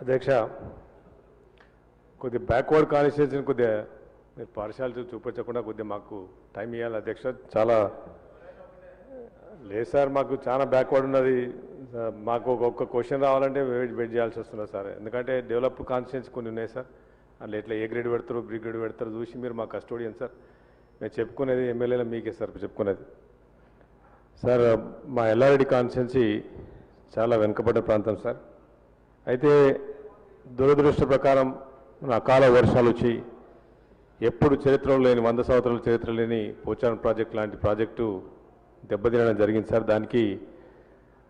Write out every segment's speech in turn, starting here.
అధ్యక్ష కొద్దిగా బ్యాక్వర్డ్ కాన్స్టిట్యూన్సీని కొద్దిగా మీరు పార్షాలిటీ చూపించకుండా కొద్దిగా మాకు టైం ఇవ్వాలి అధ్యక్ష. చాలా లేదు సార్ మాకు చాలా బ్యాక్వర్డ్ ఉన్నది. సార్, మాకు ఒక్కొక్క క్వశ్చన్ రావాలంటే వెయిట్ వెయిట్ చేయాల్సి వస్తున్నది సార్. ఎందుకంటే డెవలప్ కాన్స్టిట్యూన్సీ కొన్ని ఉన్నాయి సార్. అందులో ఎట్లా ఏ గ్రేడ్ పెడతారు బి గ్రేడ్ పెడతారు చూసి మీరు మా కస్టోడియన్ సార్. మేము చెప్పుకునేది ఎమ్మెల్యేలో మీకే సార్ చెప్పుకునేది. సార్ మా ఎల్లారెడ్డి కాన్స్టిట్యున్సీ చాలా వెనుకబడ్డ ప్రాంతం సార్. అయితే దురదృష్ట ప్రకారం మన అకాల వర్షాలు వచ్చి ఎప్పుడు చరిత్రలో లేని వంద సంవత్సరాల చరిత్ర లేని పోచారం ప్రాజెక్ట్ లాంటి ప్రాజెక్టు దెబ్బతినడం జరిగింది సార్. దానికి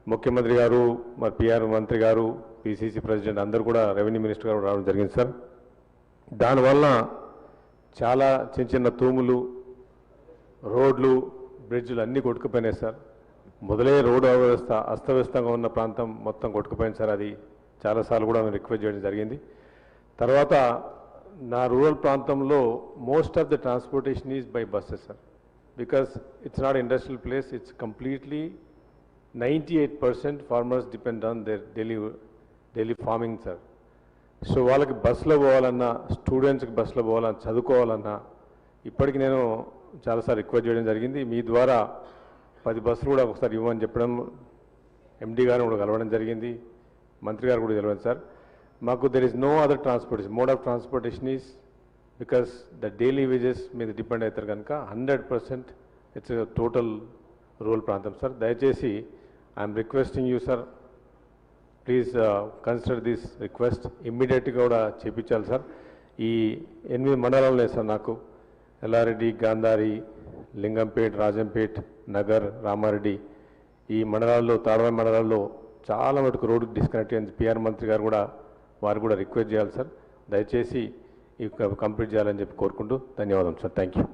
ముఖ్యమంత్రి గారు మరి పిఆర్ మంత్రి గారు పిసిసి ప్రెసిడెంట్ అందరూ కూడా రెవెన్యూ మినిస్టర్ గారు రావడం జరిగింది సార్. దానివల్ల చాలా చిన్న చిన్న తూములు రోడ్లు బ్రిడ్జ్లు అన్నీ కొట్టుకుపోయినాయి సార్. మొదలే రోడ్డు వ్యవస్థ అస్తవ్యస్తంగా ఉన్న ప్రాంతం మొత్తం కొట్టుకుపోయింది సార్ అది. చాలాసార్లు కూడా రిక్వెస్ట్ చేయడం జరిగింది. తర్వాత నా రూరల్ ప్రాంతంలో most of the transportation is by buses sir because it's not industrial place it's completely ninety eight percent farmers depend on their daily daily farming sir so వాళ్ళకి బస్సులో పోవాలన్నా స్టూడెంట్స్కి బస్సులో పోవాలన్నా చదువుకోవాలన్నా ఇప్పటికి నేను చాలాసార్లు రిక్వెస్ట్ చేయడం జరిగింది. మీ ద్వారా పది బస్సులు కూడా ఒకసారి ఇవ్వమని చెప్పడం ఎండీ గారిని కూడా కలవడం జరిగింది. మంత్రి గారు కూడా తెలియదు సార్. మాకు there is no other transportation mode of transportation is because the daily wages మీద డిపెండ్ అవుతారు కనుక hundred percent it's total rural ప్రాంతం సార్. దయచేసి I'm requesting you sir please consider this request ఇమ్మీడియట్గా కూడా చేపించాలి సార్. ఈ ఎనిమిది మండలాలు ఉన్నాయి సార్ నాకు. ఎల్లారెడ్డి గాంధారి లింగంపేట్ రాజంపేట్ నగర్ రామారెడ్డి ఈ మండలాల్లో తాడవ మండలాల్లో చాలా మటుకు రోడ్డు డిస్కనెక్ట్ అయింది. పిఆర్ మంత్రి గారు కూడా వారు కూడా రిక్వెస్ట్ చేయాలి సార్. దయచేసి ఈ కంప్లీట్ చేయాలని చెప్పి కోరుకుంటూ ధన్యవాదం సార్. Thank you